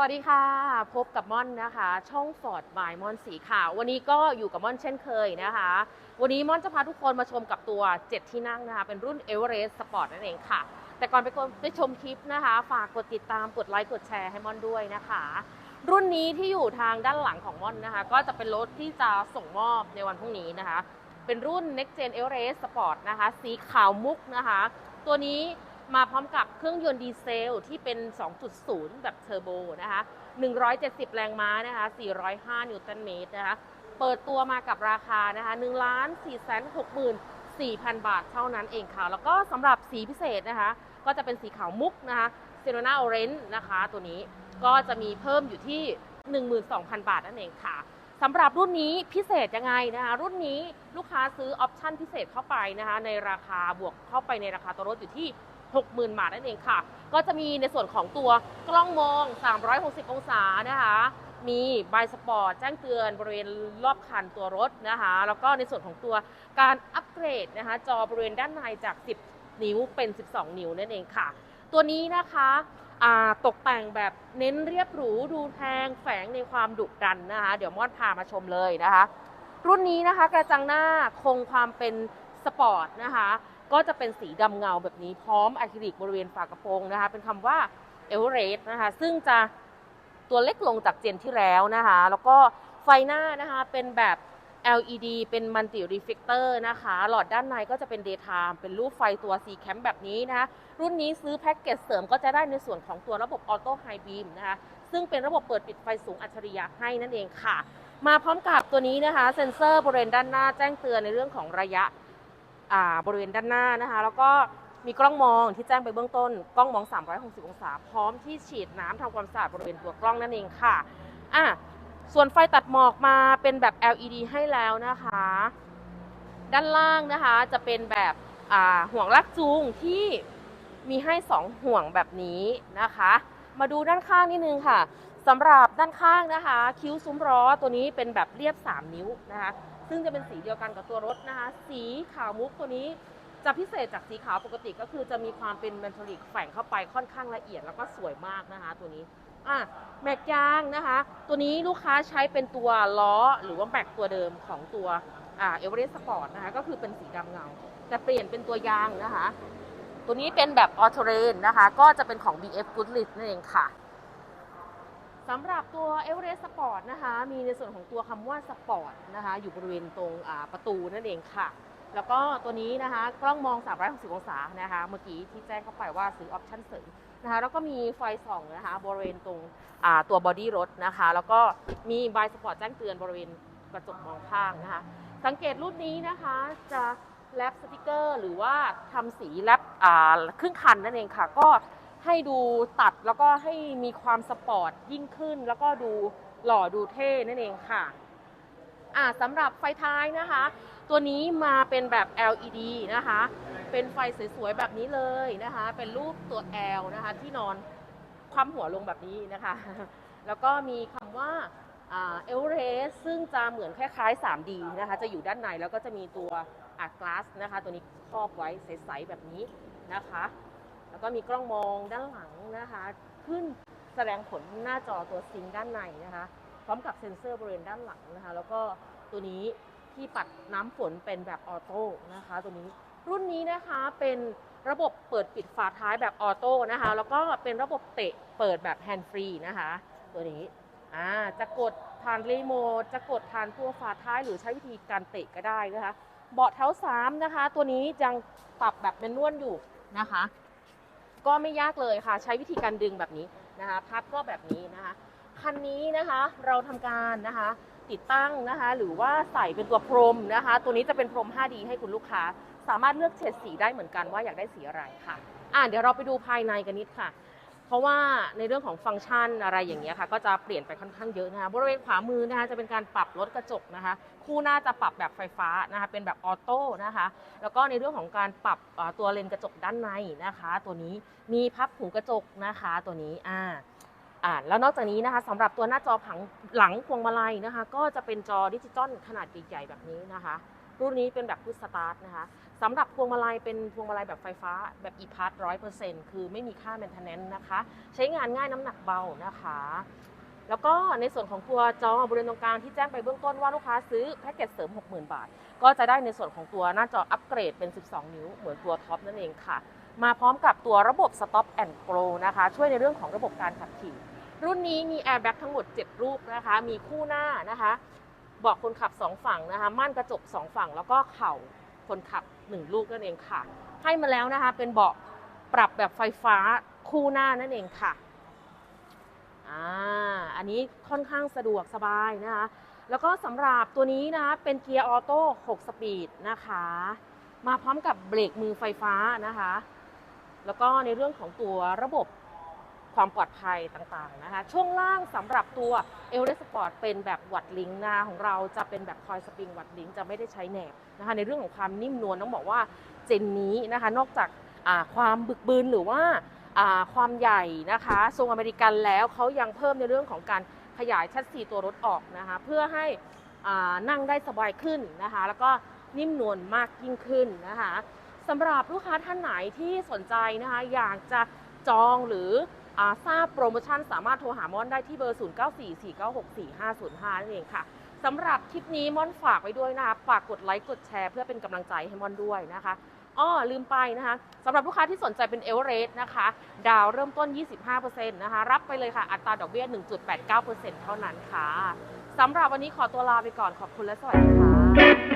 วัสดีค่ะ พบกับม่อนนะคะ ช่องฟอร์ดบายม่อนสีขาววันนี้ก็อยู่กับม่อนเช่นเคยนะคะ วันนี้ม่อนจะพาทุกคนมาชมกับตัว 7 ที่นั่งนะคะ เป็นรุ่น e v e r e s t Sport นั่นเองค่ะ แต่ก่อนไปไปชมคลิปนะคะ ฝากกดติดตามกดไลค์กดแชร์ให้ม่อนด้วยนะคะ รุ่นนี้ที่อยู่ทางด้านหลังของม่อนนะคะ ก็จะเป็นรถที่จะส่งมอบในวันพรุ่งนี้นะคะ เป็นรุ่น Next Gen e v e r e s t Sport นะคะ สีขาวมุกนะคะ ตัวนี้ มาพร้อมกับเครื่องยนต์ดีเซลที่เป็น 2.0 แบบเทอร์โบนะคะ 170 แรงม้านะคะ 405 นิวตันเมตรนะคะ เปิดตัวมากับราคานะคะ1 4 6 4 0 0 บาทเท่านั้นเองค่ะ แล้วก็สำหรับสีพิเศษนะคะ ก็จะเป็นสีขาวมุกนะคะเซโ n นาออเรน e นะคะ ตัวนี้ก็จะมีเพิ่มอยู่ที่ 12,000 บาทนั่นเองค่ะสำหรับรุ่นนี้พิเศษยังไงนะคะ รุ่นนี้ลูกค้าซื้อออปชั่นพิเศษเข้าไปนะคะ ในราคาบวกเข้าไปในราคาตัวรถอยู่ที่ 60,000บาทนั่นเองค่ะ ก็จะมีในส่วนของตัวกล้องมอง 360 องศานะคะ มีบายสปอร์ตแจ้งเตือนบริเวณรอบคันตัวรถนะคะ แล้วก็ในส่วนของตัวการอัปเกรดนะคะ จอบริเวณด้านในจาก 10 นิ้วเป็น 12 นิ้วนั่นเองค่ะ ตัวนี้นะคะตกแต่งแบบเน้นเรียบหรูดูแพงแฝงในความดุดันนะคะ เดี๋ยวมอดพามาชมเลยนะคะ รุ่นนี้นะคะกระจังหน้าคงความเป็นสปอร์ตนะคะ ก็จะเป็นสีดำเงาแบบนี้พร้อมอะคริลิกบริเวณฝากระโปรงนะคะ เป็นคำว่าเอเวอเรสต์นะคะ ซึ่งจะตัวเล็กลงจากเจนที่แล้วนะคะ แล้วก็ไฟหน้านะคะเป็นแบบ LED เป็นมัลติรีเฟ c เตอร์นะคะ หลอดด้านในก็จะเป็น daytime เป็นรูปไฟตัว C cam แบบนี้นะคะ รุ่นนี้ซื้อแพ็กเกจเสริมก็จะได้ในส่วนของตัวระบบออโต้ไฮบีมนะคะ ซึ่งเป็นระบบเปิดปิดไฟสูงอัจฉริยะให้นั่นเองค่ะ มาพร้อมกับตัวนี้นะคะ เซ็นเซอร์บริเวณด้านหน้าแจ้งเตือนในเรื่องของระยะ บริเวณด้านหน้านะคะ แล้วก็มีกล้องมองที่แจ้งไปเบื้องต้น กล้องมอง 360 องศา พร้อมที่ฉีดน้ำทำความสะอาดบริเวณตัวกล้องนั่นเองค่ะอะ ส่วนไฟตัดหมอกมาเป็นแบบ LED ให้แล้วนะคะ ด้านล่างนะคะจะเป็นแบบห่วงลากจูงที่มีให้ 2 ห่วงแบบนี้นะคะ มาดูด้านข้างนิดนึงค่ะสำหรับด้านข้างนะคะ คิ้วซุ้มล้อตัวนี้เป็นแบบเรียบ 3 นิ้วนะคะ ซึ่งจะเป็นสีเดียวกันกับตัวรถนะคะ สีขาวมุกตัวนี้จะพิเศษจากสีขาวปกติก็คือจะมีความเป็นเมทัลลิกแฝงเข้าไปค่อนข้างละเอียดแล้วก็สวยมากนะคะตัวนี้อะแม็กยางนะคะ ตัวนี้ลูกค้าใช้เป็นตัวล้อหรือว่าแม็กตัวเดิมของตัวอ่าเอเวอเรสต์สปอร์ตนะคะก็คือเป็นสีดำเงา แต่เปลี่ยนเป็นตัวยางนะคะ ตัวนี้เป็นแบบออโตเรนนะคะ ก็จะเป็นของ BF Goodrich นั่นเองค่ะ สำหรับตัว e v e r e s t Sport นะคะ มีในส่วนของตัวคำว่า Sport นะคะ อยู่บริเวณตรงประตูนั่นเองค่ะ แล้วก็ตัวนี้นะคะ กล้องมอง 360 องศานะคะ เมื่อกี้ที่แจ้งเข้าไปว่าซื้อออปชั่นเสริมนะคะ แล้วก็มีไฟส่องนะคะ บริเวณตรงตัวบอดี้รถนะคะ แล้วก็มีบายสปอร์ตแจ้งเตือนบริเวณกระจกมองข้างนะคะ สังเกตรุ่นนี้นะคะจะแรปสติกเกอร์ หรือว่าทำสีแรปอ่าครึ่งคันนั่นเองค่ะ ก็ ให้ดูตัดแล้วก็ให้มีความสปอร์ตยิ่งขึ้น แล้วก็ดูหล่อดูเท่นั่นเองค่ะอ่าสำหรับไฟท้ายนะคะ ตัวนี้มาเป็นแบบ LED นะคะ เป็นไฟสวยๆแบบนี้เลยนะคะ เป็นรูปตัว L นะคะที่นอนคว่ำหัวลงแบบนี้นะคะ แล้วก็มีคำว่าเอลเรสซึ่งจะเหมือนคล้ายๆ 3D นะคะ จะอยู่ด้านในแล้วก็จะมีตัวอาร์กลาสนะคะ ตัวนี้ครอบไว้ใสๆแบบนี้นะคะ แล้วก็มีกล้องมองด้านหลังนะคะ ขึ้นแสดงผลหน้าจอตัวซิงค์ด้านในนะคะ พร้อมกับเซ็นเซอร์บริเวณด้านหลังนะคะ แล้วก็ตัวนี้ที่ปัดน้ำฝนเป็นแบบออโต้นะคะ ตัวนี้รุ่นนี้นะคะเป็นระบบเปิดปิดฝาท้ายแบบออโต้นะคะ แล้วก็เป็นระบบเตะเปิดแบบแฮนด์ฟรีนะคะ ตัวนี้อ่าจะกดผ่านรีโมทจะกดผ่านตัวฝาท้ายหรือใช้วิธีการเตะก็ได้นะคะ เบาะเท้าสามนะคะ ตัวนี้ยังปรับแบบเป็นนวลอยู่นะคะ ก็ไม่ยากเลยค่ะ ใช้วิธีการดึงแบบนี้นะคะ พับก็แบบนี้นะคะ คันนี้นะคะเราทำการนะคะ ติดตั้งนะคะ หรือว่าใส่เป็นตัวพรมนะคะ ตัวนี้จะเป็นพรม 5D ให้คุณลูกค้า สามารถเลือกเฉดสีได้เหมือนกันว่าอยากได้สีอะไรค่ะ อ่าเดี๋ยวเราไปดูภายในกันนิดค่ะ เพราะว่าในเรื่องของฟังก์ชันอะไรอย่างเงี้ยค่ะ ก็จะเปลี่ยนไปค่อนข้างเยอะนะคะบริเวณขวามือนะคะจะเป็นการปรับลดกระจกนะคะ คู่หน้าจะปรับแบบไฟฟ้านะคะเป็นแบบออโต้นะคะ แล้วก็ในเรื่องของการปรับตัวเลนกระจกด้านในนะคะ ตัวนี้มีพับหูกระจกนะคะตัวนี้อ่าอ่าแล้วนอกจากนี้นะคะสำหรับตัวหน้าจอผังหลังพวงมาลัยนะคะ ก็จะเป็นจอดิจิตอลขนาดใหญ่ๆแบบนี้นะคะ รุ่นนี้เป็นแบบพุชสตาร์ทนะคะสำหรับพวงมาลัยเป็นพวงมาลัยแบบไฟฟ้าแบบ e-pass 100%คือไม่มีค่า maintenance นะคะ ใช้งานง่ายน้ำหนักเบานะคะ แล้วก็ในส่วนของตัวจอบริเวณตรงกลางที่แจ้งไปเบื้องต้นว่าลูกค้าซื้อแพ็กเกจเสริม 60,000 บาท ก็จะได้ในส่วนของตัวหน้าจออัปเกรดเป็น 12 นิ้วเหมือนตัวท็อปนั่นเองค่ะ มาพร้อมกับตัวระบบ Stop and Go นะคะ ช่วยในเรื่องของระบบการขับขี่รุ่นนี้มีแอร์แบ็กทั้งหมด 7 ลูกนะคะ มีคู่หน้านะคะ บอกคนขับ2ฝั่งนะคะม่านกระจก2ฝั่งแล้วก็เข่าคนขับ1ลูกนั่นเองค่ะ ให้มาแล้วนะคะเป็นเบาะปรับแบบไฟฟ้าคู่หน้านั่นเองค่ะอ่าอันนี้ค่อนข้างสะดวกสบายนะคะแล้วก็สำหรับตัวนี้นะคะเป็นเกียร์ออโต้6สปีดนะคะ มาพร้อมกับเบรกมือไฟฟ้านะคะ แล้วก็ในเรื่องของตัวระบบ ความปลอดภัยต่างๆนะคะ ช่วงล่างสำหรับตัวเอลเ s สปอร์ตเป็นแบบวัดลิงก์นะของเราจะเป็นแบบคอยสปริงวัดลิงก์จะไม่ได้ใช้แหนบนะคะ ในเรื่องของความนิ่มนวลต้องบอกว่าเจนนี้นะคะ นอกจากาความบึกบืนหรือว่าาความใหญ่นะคะทรงอเมริกันแล้วเขายังเพิ่มในเรื่องของการขยายชัดซีตัวรถออกนะคะ เพื่อให้นั่งได้สบายขึ้นนะคะ แล้วก็นิ่มนวลมากยิ่งขึ้นนะคะสำหรับลูกค้าท่านไหนที่สนใจนะคะ อยากจะ จองหรืออาทราบโปรโมชั่นสามารถโทรหามอนได้ที่เบอร์ 0944964505 นั่นเองค่ะสำหรับคลิปนี้ม่อนฝากไว้ด้วยนะคะฝากกดไลค์กดแชร์เพื่อเป็นกำลังใจให้ม่อนด้วยนะคะอ้อลืมไปนะคะสำหรับลูกค้าที่สนใจเป็นเอเวอเรสต์นะคะ ดาวเริ่มต้น 25%นะคะรับไปเลยค่ะ อัตราดอกเบี้ย 1.89%เท่านั้นค่ะสำหรับวันนี้ขอตัวลาไปก่อนขอบคุณและสวัสดีค่ะ